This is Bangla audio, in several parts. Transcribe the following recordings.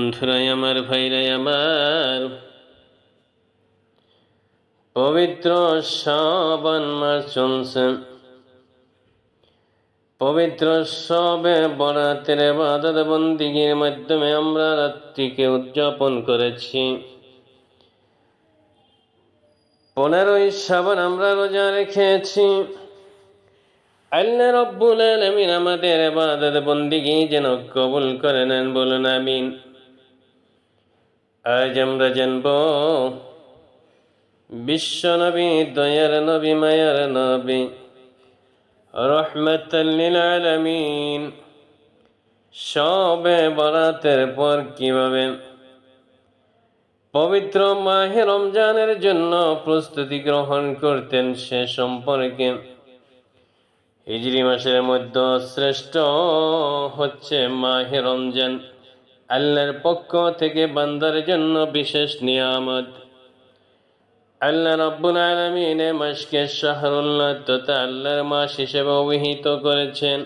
বন্ধুরাই আমার, ভাইরাই আমার। পবিত্র শ্রাবণ মাস চলছে। পবিত্র সবে বরাতের বাদত বন্দিগির মাধ্যমে আমরা রাত্রিকে উদযাপন করেছি। পনেরোই শ্রাবণ আমরা রোজা রেখেছি। আল্লাহ রব্বুল আলামিন আমাদের ইবাদত বন্দিগি যেন কবুল করে নেন, বলুন আমিন। আজ আমরা বিশ্ব নবী, দয়ার নবী, মায়ার নবী রহমতাল্লিল আলামিন। সবে বরাতের পর কীভাবে? পবিত্র মাহে রমজানের জন্য প্রস্তুতি গ্রহণ করতেন সে সম্পর্কে। হিজরি মাসের মধ্যে শ্রেষ্ঠ হচ্ছে মাহে রমজান। আল্লাহর পক্ষ থেকে বান্দার জন্য বিশেষ নিয়ামত। আল্লাহ রব্বুল আলমিন মাসকে শাহরুল্লাহ তথা আল্লাহর মাস হিসেবে অভিহিত করেছেন।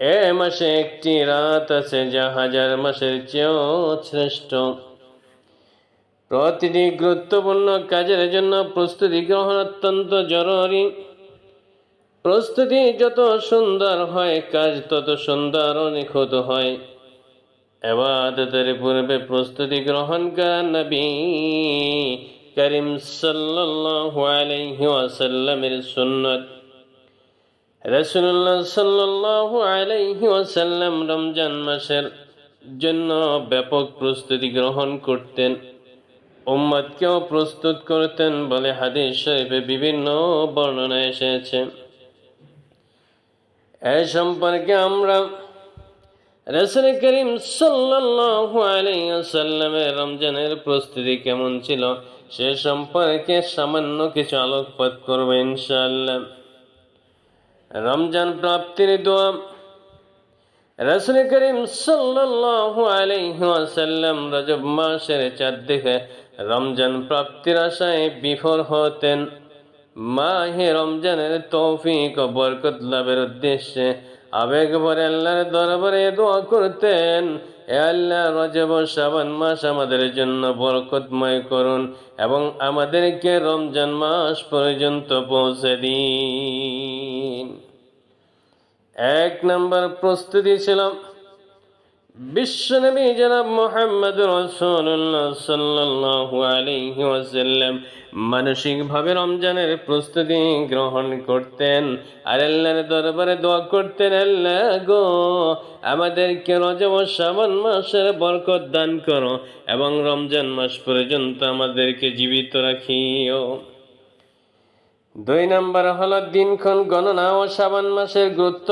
এ মাসে একটি রাত আছে যা হাজার মাসের চেয়েও শ্রেষ্ঠ। প্রতিটি গুরুত্বপূর্ণ কাজের জন্য প্রস্তুতি গ্রহণ অত্যন্ত জরুরি। প্রস্তুতি যত সুন্দর হয়, কাজ তত সুন্দর নিখুঁত হয়। এবাদতের পূর্বে প্রস্তুতি গ্রহণ করা নবী। করিম সাল্লাল্লাহু আলাইহি ওয়াসাল্লামের সুন্নত। রাসূলুল্লাহ সাল্লাল্লাহু আলাইহি ওয়াসাল্লাম রমজান মাসের জন্য ব্যাপক প্রস্তুতি গ্রহণ করতেন। উম্মতকেও প্রস্তুত করতেন বলে হাদিস শরীফে বিভিন্ন বর্ণনা এসেছে। এ সম্পর্কে আমরা রসুল করিম ওয়াসাল্লামের রমজানের প্রস্তুতি কেমন ছিল? সে সম্পর্কে সামান্য কিছু আলোকপাত করব ইনশাআল্লাহ। রমজান প্রাপ্তির দোয়া। রসুল করিম ওয়াসাল্লাম রজব মাসের চারদিকে রমজান প্রাপ্তির আশায় বিফল হতেন। মাহে রমজানের তৌফিক ও বরকত লাভের উদ্দেশ্যে আবেগ ভরে আল্লাহর দরবারে দোয়া করতেন। এ আল্লাহ রজব শ্রাবণ মাস আমাদের জন্য বরকতময় করুন এবং আমাদেরকে রমজান মাস পর্যন্ত পৌঁছে দিন। এক নম্বর প্রস্তুতি ছিল বিশ্বনবী জনাব মোহাম্মদ রসুল্লাহ সাল্লাল্লাহু আলাইহি ওয়াসাল্লাম মানসিকভাবে রমজানের প্রস্তুতি গ্রহণ করতেন। আর আল্লাহর দরবারে দোয়া করতেন, আল্লাহ গো, আমাদেরকে রজব শ্রাবণ মাসের বরকত দান করো এবং রমজান মাস পর্যন্ত আমাদেরকে জীবিত রাখিও। দুই নম্বর হলো দিনক্ষণ গণনা ও শ্রাবণ মাসের গুরুত্ব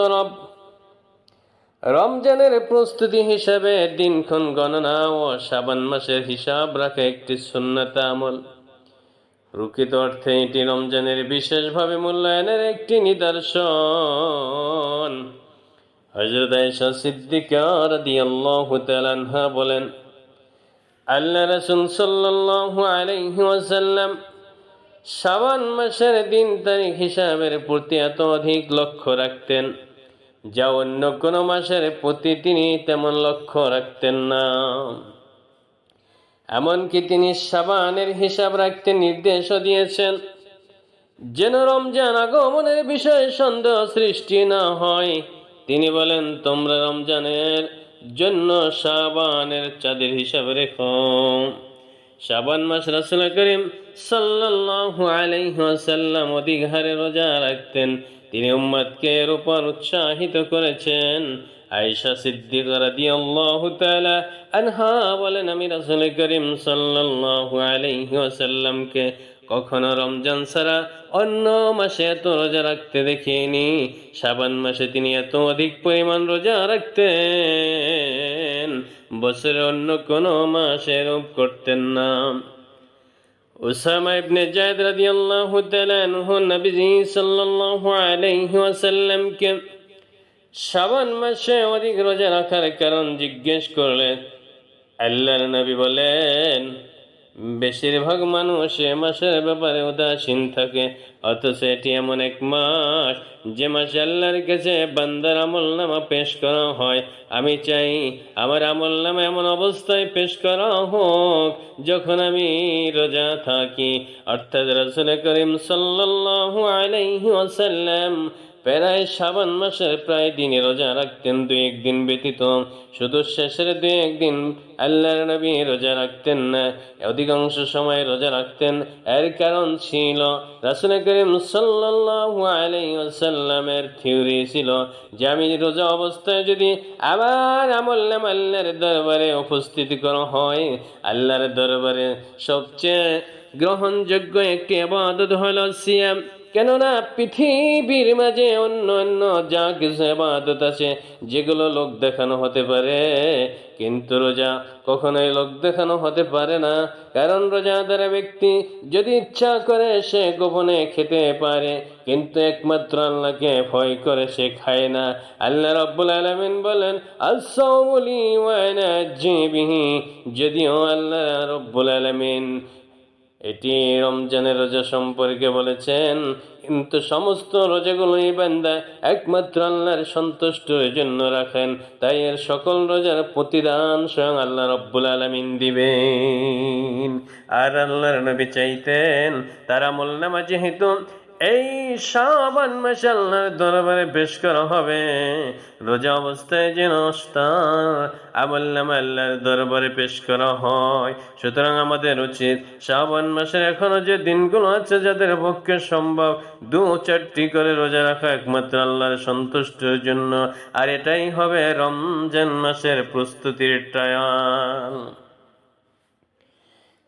রমজানের প্রস্তুতি হিসাবে দিনক্ষণ গণনা ও শ্রাবণ মাসের হিসাব রাখা একটি সুন্নত আমল। প্রকৃত অর্থে এটি রমজানের বিশেষভাবে মূল্যায়নের একটি নিদর্শন। বলেন, আল্লাহ রাসূল সাল্লাল্লাহু শ্রাবণ মাসের দিন তারিখ হিসাবের প্রতি এত অধিক লক্ষ্য রাখতেন। যা অন্য কোনো মাসের প্রতি তিনি তেমন লক্ষ্য রাখতেন না। এমনকি তিনি সাবানের হিসাব রাখতে নির্দেশও দিয়েছেন। যেন রমজান আগমনের বিষয়ে সন্দেহ সৃষ্টি না হয়। তিনি বলেন, তোমরা রমজানের জন্য সাবানের চাঁদের হিসাবে রেখো। শাবান মাস রাসুল করিম সাল্লাল্লাহু আলাইহি ওয়াসাল্লাম অধিক হারে রোজা রাখতেন। তিনি উম্মতকে এর উপর উৎসাহিত করেছেন। আয়েশা সিদ্দিক রাদিয়াল্লাহু তাআলা আনহা বলেন, আমি রাসূল করিম সাল্লাল্লাহু আলাইহি ওয়াসাল্লামকে কখনো রমজান ছাড়া অন্য মাসে এত রোজা রাখতে দেখিনি। সাবান মাসে তিনি এত অধিক পরিমাণ রোজা রাখতেন। বছরে অন্য কোনো মাসে এরূপ করতেন না। উসামা ইবনে জায়দ রাদিয়াল্লাহু তাআলা আনহু নবীজি সাল্লাল্লাহু আলাইহি ওয়াসাল্লামকে শাবান মাসে অধিক রোজা রাখার কারণ জিজ্ঞেস করলেন। আল্লাহর নবী বলেন বেশিরভাগ মানুষ এ মাসের ব্যাপারে উদাসীন থাকে। অথচ এটি এমন এক মাস যে মাসে আল্লাহর কাছে বান্দার আমল নামা পেশ করা হয়। আমি চাই আমার আমল নামা এমন অবস্থায় পেশ করা হোক যখন আমি রোজা থাকি। অর্থাৎ রসুল করিম সাল্লাল্লাহু আলাইহি ওয়াসাল্লাম প্রায় শ্রাবণ মাসের প্রায় দিনে রোজা রাখতেন দু একদিন ব্যতীত। শুধু শেষের দু একদিন আল্লাহর নবী রোজা রাখতেন না, অধিকাংশ সময় রোজা রাখতেন। এর কারণ ছিল, রাসুল করিম সাল্লাল্লাহু আলাইহি থিওরি ছিল যে, আমি রোজা অবস্থায় যদি আবার আমল নাম আল্লাহর দরবারে উপস্থিত করা হয়, আল্লাহর দরবারে সবচেয়ে গ্রহণযোগ্য একটি আবাদত হলো সিয়াম। কেননা পৃথিবীর মাঝে অন্য অন্য যা কিছু আবাদত আছে যেগুলো লোক দেখানো হতে পারে। কিন্তু রোজা কখনোই লোক দেখানো হতে পারে না। কারণ রোজাদার ব্যক্তি যদি ইচ্ছা করে সে গোপনে খেতে পারে, কিন্তু একমাত্র আল্লাহকে ভয় করে সে খায় না। আল্লাহ রব্বুল আলমিন বলেন আসাউলি যদিও আল্লাহ রব্বুল আলমিন এটি রমজানের রোজা সম্পর্কে বলেছেন, কিন্তু সমস্ত রোজাগুলোই বান্দা একমাত্র আল্লাহর সন্তুষ্টের জন্য রাখেন। তাই এর সকল রোজার প্রতিদান স্বয়ং আল্লাহ রব্বুল আলমিন দিবেন। আর আল্লাহর নবী চাইতেন, তারা মোল্লামা যেহেতু এই শাবান মাসে আল্লাহর দরবারে পেশ করা হবে। রোজা অবস্থায় যে তার আমল্লাম আল্লাহর দরবারে পেশ করা হয়। সুতরাং আমাদের উচিত শাবান মাসের এখনও যে দিনগুলো আছে, যাদের পক্ষে সম্ভব, দু চারটি করে রোজা রাখা একমাত্র আল্লাহর সন্তুষ্টের জন্য। আর এটাই হবে রমজান মাসের প্রস্তুতির ট্রায়াল।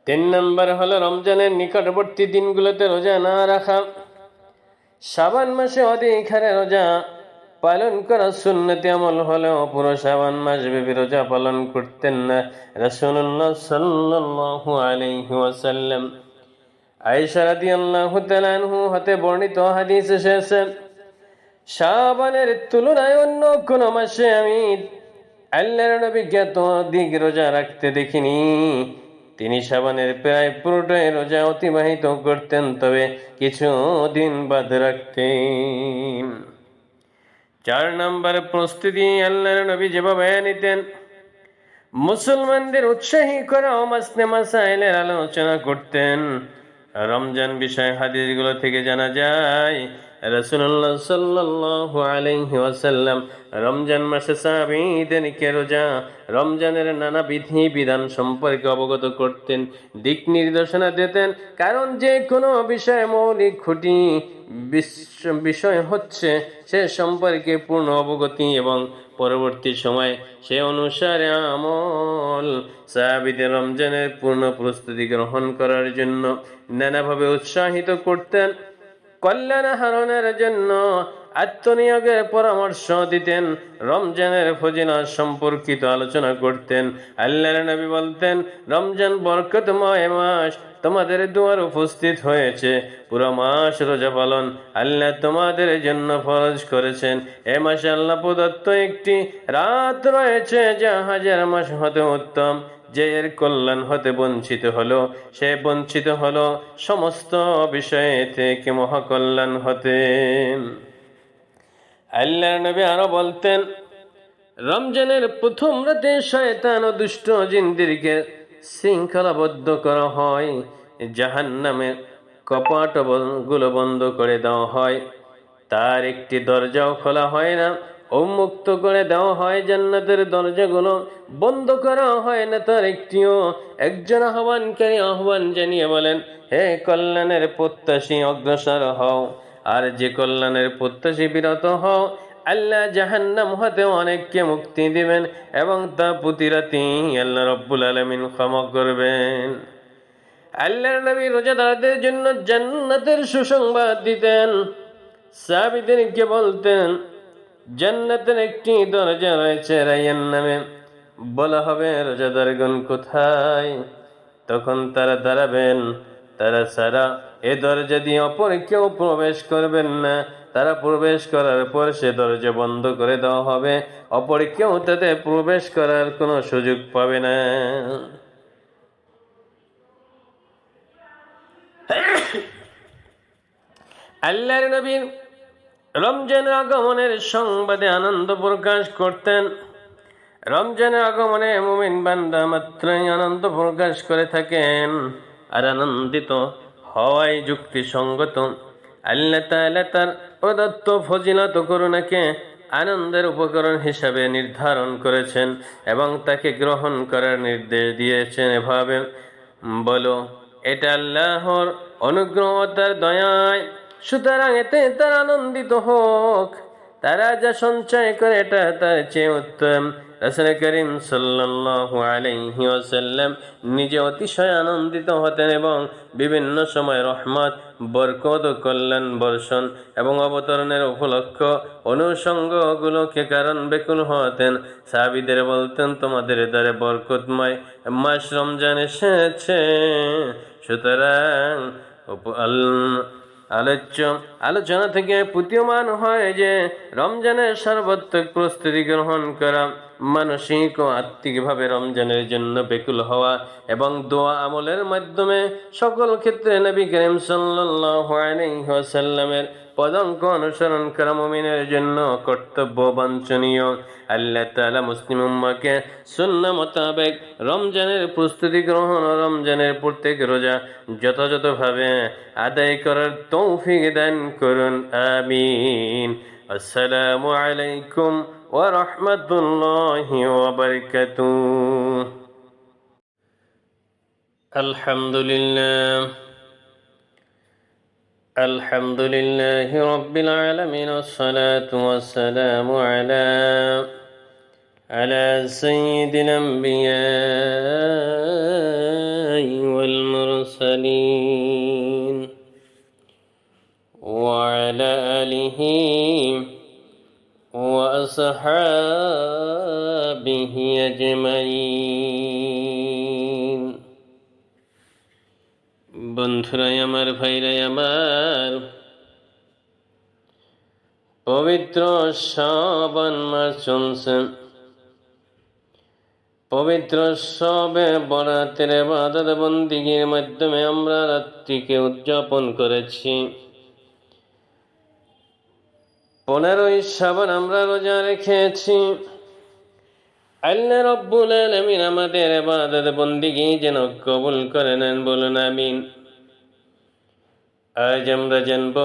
তিন নম্বর হলো রমজানের নিকটবর্তী দিনগুলোতে রোজা না রাখা। শ্রাবণ মাসে অধিক রোজা পালন করা সুন্নতি আমল হলেও পুরো শ্রাবণ মাস ব্যাপী রোজা পালন করতেন না। রাসূলুল্লাহ সাল্লাল্লাহু আলাইহি ওয়াসাল্লাম। আয়েশা রাদিয়াল্লাহু তাআলা আনহু হতে বর্ণিত হাদিস এসেছে শ্রাবণের তুলনায় অন্য কোন মাসে আমি আল্লাহর নবীকে অধিক রোজা রাখতে দেখিনি। তিনি সাবানের প্রায় পুরোটাই রোজা অতিবাহিত করতেন, তবে কিছু দিন বাদ রাখতেন। চার নম্বর প্রস্তুতি আল্লাহর নবী যেভাবে নিতেন, মুসলমানদের উৎসাহী করা মাসনে মাসাইলের আলোচনা করতেন। রমজান বিষয় হাদিসগুলো থেকে জানা যায় রসুল্লাহ সাল্লাল্লাহু আলাইহি ওয়াসাল্লাম রমজান মাসে সাহাবীদেরকে রোজা, রমজানের নানা বিধি বিধান সম্পর্কে অবগত করতেন, দিক নির্দেশনা দিতেন। কারণ যে কোনো বিষয়ে মৌলিক খুঁটি বিষয় হচ্ছে সে সম্পর্কে পূর্ণ অবগতি এবং পরবর্তী সময় সে অনুসারে আমল সাহাবিদের রমজানের পূর্ণ প্রস্তুতি গ্রহণ করার জন্য নানাভাবে উৎসাহিত করতেন। কল্যাণ হারণের জন্য আত্মনিয়োগের পরামর্শ দিতেন, রমজানের ফজিনা সম্পর্কিত আলোচনা করতেন। আল্লাহর নবী বলতেন, রমজান বরকতময় মাস, তোমাদের দুয়ার উপস্থিত হয়েছে, পুরো মাস রোজা পালন আল্লাহ তোমাদের জন্য ফরজ করেছেন। এ মাসে আল্লাহ প্রদত্ত একটি রাত রয়েছে যা হাজার মাস হতে উত্তম। যে এর কল্যাণ হতে বঞ্চিত হলো, সে বঞ্চিত হলো সমস্ত বিষয়ে থেকে মহাকল্যাণ হতে। আল্লাহ নবী আরও বলতেন, রমজানের প্রথম রাতে শয়তান ও দুষ্ট জিন্দিরকে শৃঙ্খলাবদ্ধ করা হয় জাহান নামে কপাটগুলো বন্ধ করে দেওয়া হয়। তার একটি দরজাও খোলা হয় না উন্মুক্ত করে দেওয়া হয় জান্নাতের দরজাগুলো। বন্ধ করা হয় না তার একটিও। একজন আহ্বানকারী আহ্বান জানিয়ে বলেন, হে কল্যাণের প্রত্যাশী, অগ্রসর হও। আর যে কল্যাণের প্রত্যাশী বিরত হও, আল্লাহ জাহান্নাম হতে অনেককে মুক্তি দিবেন এবং তা প্রতিরাতি আল্লাহ রব্বুল আলমিন ক্ষমা করবেন। আল্লাহর নবী রোজাদারদের জন্য জান্নাতের সুসংবাদ দিতেন। সাহাবিদেরকে বলতেন জান্নাতের একটি দরজা রয়েছে রাইয়ান নামে। বলা হবে রোজাদারগণ কোথায়? তখন তারা দাঁড়াবেন। তারা সারা এ দরজা দিয়ে অপর কেউ প্রবেশ করবেন না। তারা প্রবেশ করার পর সে দরজা বন্ধ করে দেওয়া হবে। অপর কেউ তাতে প্রবেশ করার কোনো সুযোগ পাবে না। আল্লাহর নবীর রমজানের আগমনের সংবাদে আনন্দ প্রকাশ করতেন। রমজানের আগমনে মুমিন বান্দা মাত্রই আনন্দ প্রকাশ করে থাকেন আর আনন্দিত হওয়াই যুক্তিসঙ্গত। আল্লাহ তাআলা তার প্রদত্ত ফজিলত করুণাকে আনন্দের উপকরণ হিসাবে নির্ধারণ করেছেন এবং তাকে গ্রহণ করার নির্দেশ দিয়েছেন এভাবে। বলো, এটা আল্লাহর অনুগ্রহ তার দয়ায় সুতরাং এতে তার আনন্দিত হোক। তারা যা সঞ্চয় করে এটা তার চেয়ে উত্তম। রাসূল করিম ওয়াসাল্লাম নিজে অতিশয় আনন্দিত হতেন এবং বিভিন্ন সময় রহমত, বরকত ও কল্যাণ বর্ষণ এবং অবতরণের উপলক্ষ অনুষঙ্গগুলোকে কারণ বেকুল হতেন। সাহাবিদের বলতেন, তোমাদের দ্বারে বরকতময় মাস রমজান এসেছে। সুতরাং আলোচ্য আলোচনা থেকে প্রতীয়মান হয় যে রমজানের সর্বাত্মক প্রস্তুতি গ্রহণ করা মানসিক ও আত্মিকভাবে রমজানের জন্য বেকুল হওয়া এবং দোয়া আমলের মাধ্যমে সকল ক্ষেত্রে নবী করিম ওয়াসাল্লামের পদঙ্ক অনুসরণ করা মুমিনের জন্য কর্তব্য বাঞ্ছনীয়। আল্লাহ তাআলা মুসলিম উম্মাকে সুন্নাহ মোতাবেক রমজানের প্রস্তুতি গ্রহণ ও রমজানের প্রত্যেক রোজা যথাযথভাবে আদায় করার তৌফিক দান করুন। আমিন। আসসালামু আলাইকুম ورحمة الله وبركاته. الحمد لله. الحمد لله رب العالمين. والصلاة والسلام على على سيد الأنبياء والمرسلين. وعلى آله وأصحابه أجمعين বন্ধুরাই আমার ভাইরাই আমার পবিত্র শ্রাবণ মাস চলছে পবিত্র সবে বরাতের বাদত বন্দিগির মাধ্যমে আমরা রাত্রিকে উদযাপন করেছি পনেরোই শ্রাবণ আমরা রোজা রেখেছি। আল্লাহ রব্বুল আলমিন আমাদের ইবাদত বন্দিগি যেন কবুল করে নেন, বলুন আমিন। আজ আমরা জানব